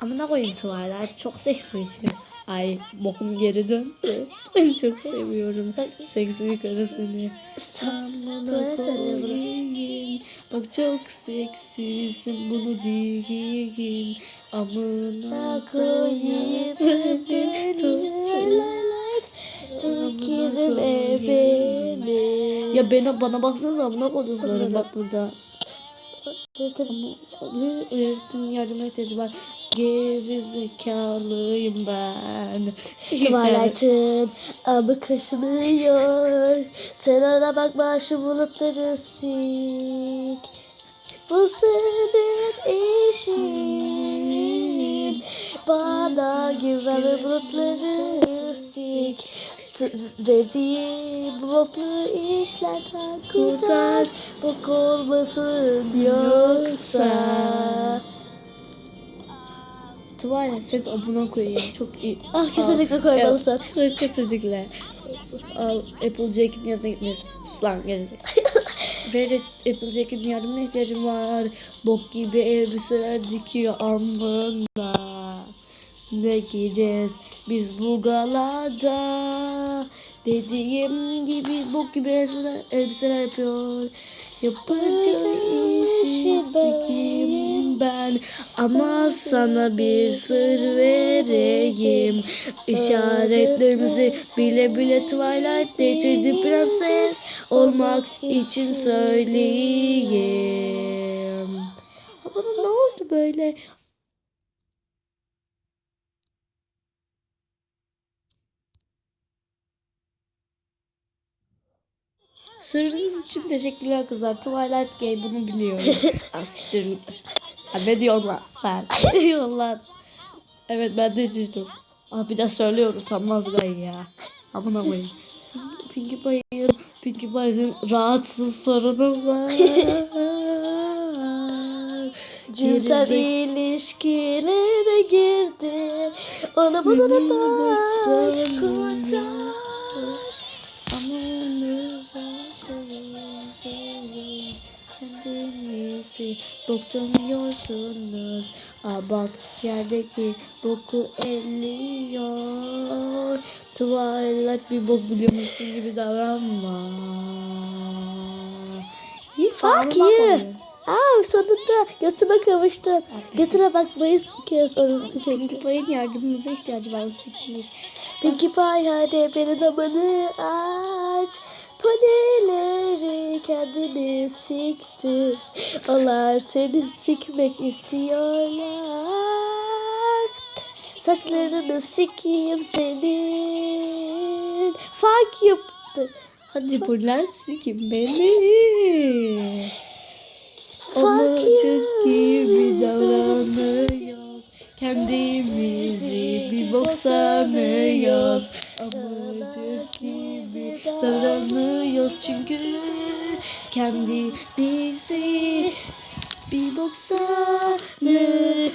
Amına koyayım Twilight çok seksisin. Ay bokum geri döndü. Seni çok seviyorum. Seksi karı seni. Amına koyayım. Bak çok seksisin bunu diyeyim. Amına koyayım. Şekerim benim. Ya bana bana baksanıza amına koyduklarım bak burada. Ama öğretim yardıma ihtiyacı var. Gerizekalıyım ben. Twilight'ın abı kaşınıyor. Sen ona bakma şu bulutları sik. Bu senin işin. Bana güven ve bulutları sik. Rezil boklu işlerden kurtar. Bok olmasın yoksa. Twilight ses amına koyayım. Çok iyi. Ah kesinlikle koymalısın. Evet, kesinlikle. Al, Applejack'in yanına gitmeliyiz. Slang gelecek. Böyle Applejack'in yardımına ihtiyacım var. Bok gibi elbiseler dikiyor alnında. Ne giyeceğiz biz bu galada? Dediğim gibi bok gibi elbiseler, elbiseler yapıyor. Yapacağı işi kim ama sana bir sır vereyim İşaretlerimizi bile bile Twilight değiştirdi prenses olmak için söyleyeyim Bana ne oldu böyle? Sırrınız için teşekkürler kızlar. Twilight Gay bunu biliyorum. Asiktir ne diyorlar lan? Ne diyorlar? Evet ben de şiştim. Aa bir de söylüyor utanmaz ben ya. Amına koyayım. Pinkie Pie'ın Pinkie Pie'ın rahatsız sorunu var. Cinsel ilişkilere girdi. Onu bulana da kurtar. Doksanıyorsunuz. Aa bak yerdeki boku elliyor. Twilight bir bok biliyormuşsun gibi davranma. Fuck you. Aa sonunda götüme kavuştum. Götüne bakmayı kez orası şey. Pinkie Pie'nin yardımımıza ihtiyacı var. Peki pay hadi benim amanı aç. Panileri kendini siktir. Onlar seni sikmek istiyorlar. Saçlarını sikeyim senin. Fuck you. Hadi buralar sikin beni. Amacık you. gibi davranıyoruz. Kendimizi bir bok sanıyoruz. Amacık gibi davranıyoruz çünkü kendimizi bir bok sanıyoruz.